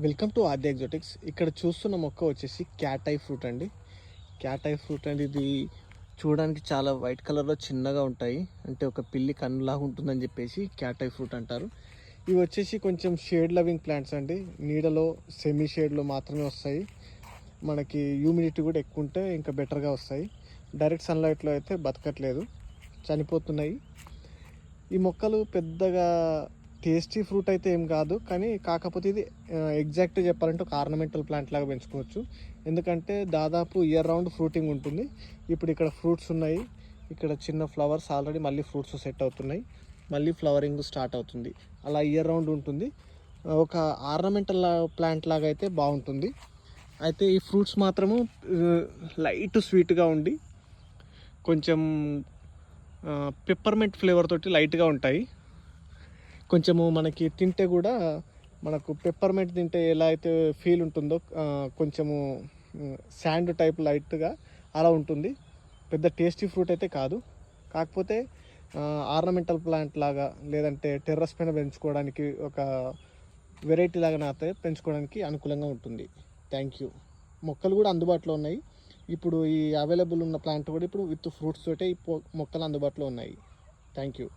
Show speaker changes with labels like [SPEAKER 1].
[SPEAKER 1] Welcome to ఆద్య ఎగ్జోటిక్స్ ఇక్కడ చూస్తున్న మొక్క వచ్చేసి క్యాటై ఫ్రూట్ అండి. క్యాటై ఫ్రూట్ అండి ఇది చూడడానికి చాలా వైట్ కలర్లో చిన్నగా ఉంటాయి. అంటే ఒక పిల్లి కన్నులాగా ఉంటుందని చెప్పేసి క్యాటై ఫ్రూట్ అంటారు. ఇవి వచ్చేసి కొంచెం షేడ్ లవింగ్ ప్లాంట్స్ అండి. నీడలో సెమీ షేడ్లో మాత్రమే వస్తాయి. మనకి హ్యూమిడిటీ కూడా ఎక్కువ ఉంటే ఇంకా బెటర్గా వస్తాయి. డైరెక్ట్ సన్లైట్లో అయితే బతకట్లేదు. చనిపోతున్నాయి. ఈ మొక్కలు పెద్దగా టేస్టీ ఫ్రూట్ అయితే ఏం కాదు కానీ కాకపోతే ఇది ఎగ్జాక్ట్ చెప్పాలంటే ఒక ఆర్నమెంటల్ ప్లాంట్ లాగా పెంచుకోవచ్చు. ఎందుకంటే దాదాపు ఇయర్ రౌండ్ ఫ్రూటింగ్ ఉంటుంది. ఇప్పుడు ఇక్కడ ఫ్రూట్స్ ఉన్నాయి. ఇక్కడ చిన్న ఫ్లవర్స్ ఆల్రెడీ మళ్ళీ ఫ్రూట్స్ సెట్ అవుతున్నాయి. మళ్ళీ ఫ్లవరింగ్ స్టార్ట్ అవుతుంది. అలా ఇయర్ రౌండ్ ఉంటుంది. ఒక ఆర్నమెంటల్ ప్లాంట్ లాగా అయితే బాగుంటుంది. అయితే ఈ ఫ్రూట్స్ మాత్రము లైట్ స్వీట్గా ఉండి కొంచెం పెప్పర్మెంట్ ఫ్లేవర్ తోటి లైట్గా ఉంటాయి. కొంచెము మనకి తింటే కూడా మనకు పెప్పర్మెంట్ తింటే ఎలా అయితే ఫీల్ ఉంటుందో కొంచెము శాండ్ టైప్ లైట్గా అలా ఉంటుంది. పెద్ద టేస్టీ ఫ్రూట్ అయితే కాదు. కాకపోతే ఆర్నమెంటల్ ప్లాంట్ లాగా లేదంటే టెర్రస్ పైన పెంచుకోవడానికి ఒక వెరైటీ లాగా నాతో పెంచుకోవడానికి అనుకూలంగా ఉంటుంది. థ్యాంక్ యూ మొక్కలు కూడా అందుబాటులో ఉన్నాయి. ఇప్పుడు ఈ అవైలబుల్ ఉన్న ప్లాంట్ కూడా ఇప్పుడు విత్ ఫ్రూట్స్ తోటే ఈ మొక్కలు అందుబాటులో ఉన్నాయి. Thank you